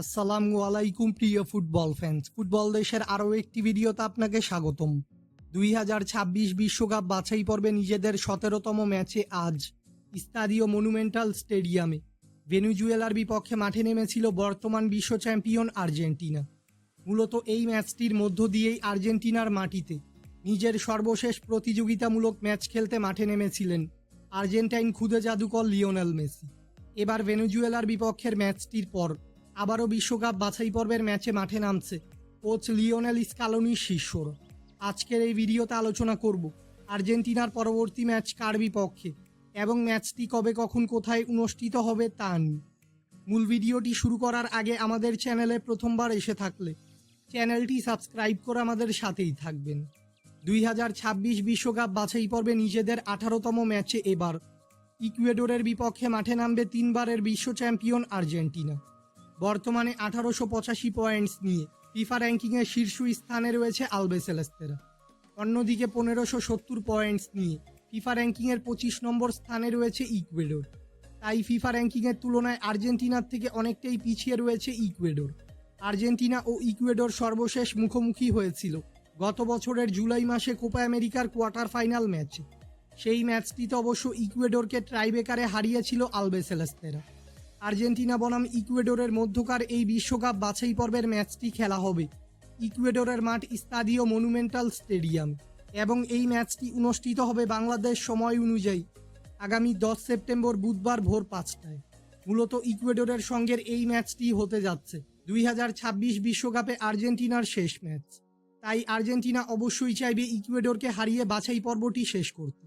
আসসালামু আলাইকুম, প্রিয় ফুটবল ফ্যান্স ফুটবল দেশের আরও একটি ভিডিওতে আপনাকে স্বাগতম। দুই হাজার ছাব্বিশ বিশ্বকাপ বাছাই পর্বে নিজেদের সতেরোতম ম্যাচে আজ স্তাদিও মনুমেন্টাল স্টেডিয়ামে। ভেনুজুয়েলার বিপক্ষে মাঠে নেমেছিল বর্তমান বিশ্ব চ্যাম্পিয়ন আর্জেন্টিনা। মূলত এই ম্যাচটির মধ্য দিয়েই আর্জেন্টিনার মাটিতে নিজের সর্বশেষ প্রতিযোগিতামূলক ম্যাচ খেলতে মাঠে নেমেছিলেন আর্জেন্টাইন খুদে জাদুকর লিওনেল মেসি। এবার ভেনুজুয়েলার বিপক্ষের ম্যাচটির পর আবারও বিশ্বকাপ বাছাই পর্বের ম্যাচে মাঠে নামছে কোচ লিওনেল স্কালোনির শিষ্যরা। আজকের এই ভিডিওতে আলোচনা করব আর্জেন্টিনার পরবর্তী ম্যাচ কার বিপক্ষে এবং ম্যাচটি কবে, কখন, কোথায় অনুষ্ঠিত হবে তা নিয়ে। মূল ভিডিওটি শুরু করার আগে আমাদের চ্যানেলে প্রথমবার এসে থাকলে চ্যানেলটি সাবস্ক্রাইব করে আমাদের সাথেই থাকবেন। দুই হাজার ছাব্বিশ বিশ্বকাপ বাছাই পর্বে নিজেদের আঠারোতম ম্যাচে এবার ইকুয়েডরের বিপক্ষে মাঠে নামবে তিনবারের বিশ্ব চ্যাম্পিয়ন আর্জেন্টিনা। বর্তমানে আঠারোশো পঁচাশি পয়েন্টস নিয়ে ফিফা র্যাঙ্কিংয়ের শীর্ষ স্থানে রয়েছে আলবেসেলেস্তেরা অন্যদিকে পনেরোশো সত্তর পয়েন্টস নিয়ে ফিফা র্যাঙ্কিংয়ের পঁচিশ নম্বর স্থানে রয়েছে ইকুয়েডর। তাই ফিফা র্যাঙ্কিংয়ের তুলনায় আর্জেন্টিনার থেকে অনেকটাই পিছিয়ে রয়েছে ইকুয়েডর। আর্জেন্টিনা ও ইকুয়েডর সর্বশেষ মুখোমুখি হয়েছিল গত বছরের জুলাই মাসে কোপা আমেরিকার কোয়ার্টার ফাইনাল ম্যাচে। সেই ম্যাচটিতে অবশ্য ইকুয়েডরকে ট্রাইবেকারে হারিয়েছিল আলবেসেলেস্তেরা আর্জেন্টিনা বনাম ইকুয়েডরের মধ্যকার এই বিশ্বকাপ বাছাই পর্বের ম্যাচটি খেলা হবে। ইকুয়েডরের মাঠ স্তাদিও মনুমেন্টাল স্টেডিয়াম এবং এই ম্যাচটি অনুষ্ঠিত হবে বাংলাদেশ সময় অনুযায়ী আগামী দশ সেপ্টেম্বর বুধবার ভোর পাঁচটায়। মূলত ইকুয়েডরের সঙ্গের এই ম্যাচটি হতে যাচ্ছে। দুই হাজার ছাব্বিশ বিশ্বকাপে আর্জেন্টিনার শেষ ম্যাচ। তাই আর্জেন্টিনা অবশ্যই চাইবে ইকুয়েডরকে হারিয়ে বাছাই পর্বটি শেষ করতে।